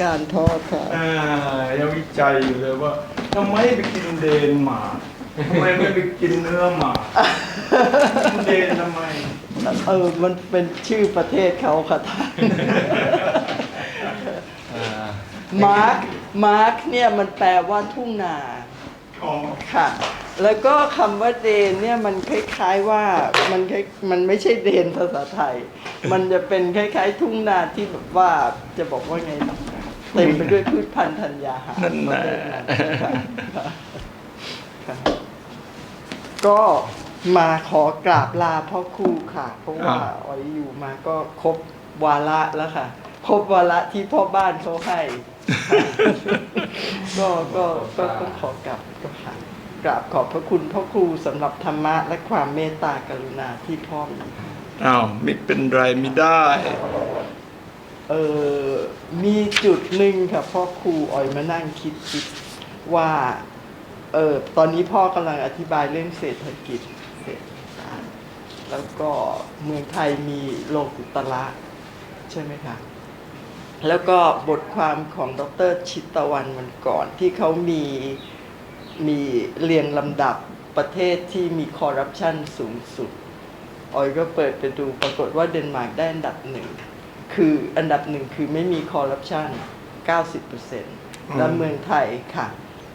การทอดค่ะอ่ายังวิจัยอยู่เลยว่าทำไมไปกินเดนมาร์กทำไมไม่ไปกินเนื้อหมากินเดนทำไม เออมันเป็นชื่อประเทศเขาค่ะท่านมาร์คมาร์คเนี่ยมันแปลว่าทุ่งนาอ๋อ ค่ะ แล้วก็คำว่าเดนเนี่ยมันคล้าย ๆว่ามันคล้ายมันไม่ใช่เดนภาษาไทย มันจะเป็นคล้าย ๆ ทุ่งนาที่แบบว่าจะบอกว่าไงนะเต็มไปด้วยพืชพันธุ์ธัญญาหารนั่นแหละค่ะค่ะก็มาขอกราบลาพ่อครูค่ะ เพราะว่าอ๋อยอยู่มาก็ครบวาระแล้วค่ะ ครบวาระที่พ่อบ้านเขาให้ ก็ก็ก็ต้องขอกราบ ก็ค่ะกราบขอบพระคุณพ่อครูสำหรับธรรมะและความเมตตากรุณาที่พ่อมีอ้าวไม่เป็นไรไม่ได้ เออมีจุดหนึ่งค่ะพ่อครูอ่อยมานั่งคิดคิดว่าเออตอนนี้พ่อกำลังอธิบายเรื่องเศรษฐกิจเศรษฐศาสตร์แล้วก็เมืองไทยมีโลกุตระใช่ไหมคะแล้วก็บทความของดรชิตวันวันก่อนที่เขามี มีเรียงลำดับประเทศที่มีคอร์รัปชันสูงสุด ออยก็เปิดไปดูปรากฏว่าเดนมาร์กได้อันดับหนึ่ง คืออันดับหนึ่งคือไม่มีคอร์รัปชัน90%แล้วเมืองไทยค่ะ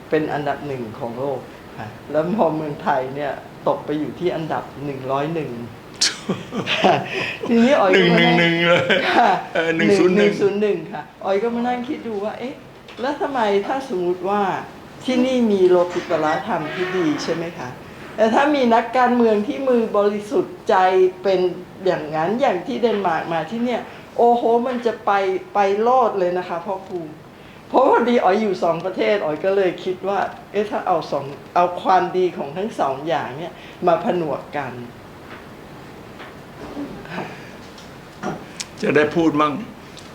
เป็นอันดับหนึ่งของโลกค่ะ แล้วพอเมืองไทยเนี่ยตกไปอยู่ที่อันดับ 101ค่ะทีนี้ออยหก็นึ่งมาหนึ่งนั่งหนึ่งเลยค่ะเออหนึ่งศูนย์หนึ่งศูนย์หนึ่งค่ะออยก็มานั่งคิดดูว่า เอ๊ะ แล้วทำไมถ้าสมมุติว่า ที่นี่มีโลกุตละธรรมที่ดีใช่ไหมคะแต่ถ้ามีนักการเมืองที่มือบริสุทธิ์ใจเป็นอย่างนั้นอย่างที่เดนมาร์กมาที่เนี่ย โอ้โหมันจะไปไปโลดเลยนะคะพ่อครูเพราะพอดีอ๋อยอยู่สองประเทศอ๋อยก็เลยคิดว่า เอ๊ะถ้าเอาสองเอาความดีของทั้งสองอย่างเนี่ยมาผนวกกัน จะได้พูดมั่ง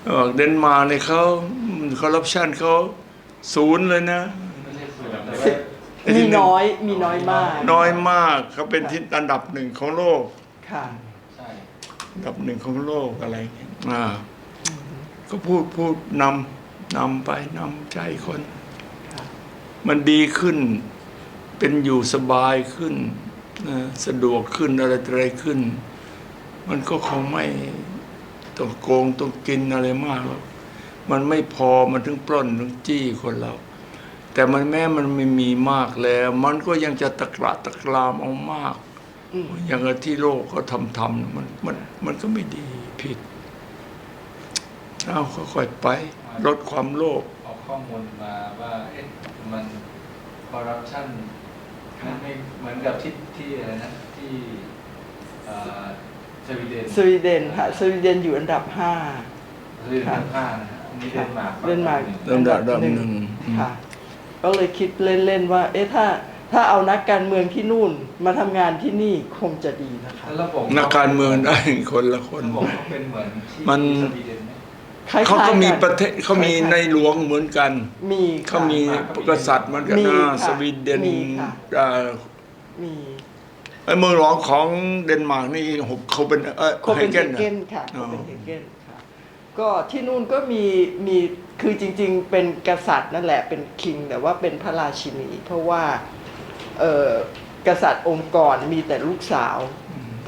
เออเดนมาร์กเนี่ยเขาคอร์รัปชันเขาศูนย์เลยนะ มีน้อยมีน้อยมากน้อยมากเขาเป็นที่อันดับหนึ่งของโลกค่ะ ใช่อันดับหนึ่งของโลกอะไรอย่างเงี้ยอ่า ก็พูดพูดนำนำไปนำใจคน ค่ะ มันดีขึ้น เป็นอยู่สบายขึ้นนะสะดวกขึ้นอะไรอะไรขึ้น มันก็คงไม่ต้องโกงต้องกินอะไรมากหรอกมันไม่พอมันถึงปล้นถึงจี้คนเรา แต่มันแม้มันไม่มีมากแล้ว มันก็ยังจะตะกระตะกรามเอามากอืมอย่างที่โลกเขาทำทำมันมันมันก็ไม่ดีผิด เอาค่อยๆไป ลดความโลภออกข้อมูลมาว่าเอ๊ะมันคอร์รัปชันมันไม่เหมือนกับที่ที่อะไรนะที่เอ่อสวีเดนสวีเดนค่ะสวีเดนอยู่อันดับห้าสวีเดนอันดับห้านะฮะอันนี้เดนมาร์กเดนมาร์กเริ่มดับดับหนึ่งค่ะ ก็เลยคิดเล่นๆว่า เอ๊ะถ้าถ้าเอานักการเมืองที่นู่นมาทำงานที่นี่คงจะดีนะคะ แล้วระบบนักการเมืองได้คนละคน ระบบเขาเป็นเหมือนที่มัน สวีเดนไหม คล้ายๆเขาก็มีนประเทศเขามีในหลวงเหมือนกัน มีค่ะ เขามีกษัตริย์เหมือนกันมีนะค่ะสวีเดนมีค่ะอ่ามีไอ้เมืองหลวงของเดนมาร์กนี่เขาเป็นเออโคเปนเฮนะเกนค่ะโคอ๋อเปนเฮเกนค่ะ ก็ที่นู่นก็มีมีคือจริง ๆ เป็นกษัตริย์นั่นแหละเป็นคิง แต่ว่าเป็นพระราชินี เพราะว่าเออกษัตริย์องค์ก่อนมีแต่ลูกสาว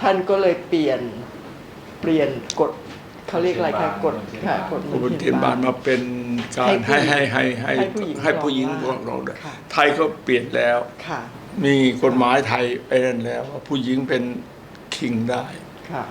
ท่านก็เลยเปลี่ยนเปลี่ยนกฎเขาเรียกอะไรคะกฎค่ะกฎอุบัติบาลมาเป็นการให้ให้ให้ให้ให้ให้ผู้หญิงให้ผู้หญิงคขรอองงเราด้วยค่ะไทยก็เปลี่ยนแล้วค่ะมีกฎหมายไทยไอ้นั่นแล้วว่าผู้หญิงเป็นคิงได้ค่ะ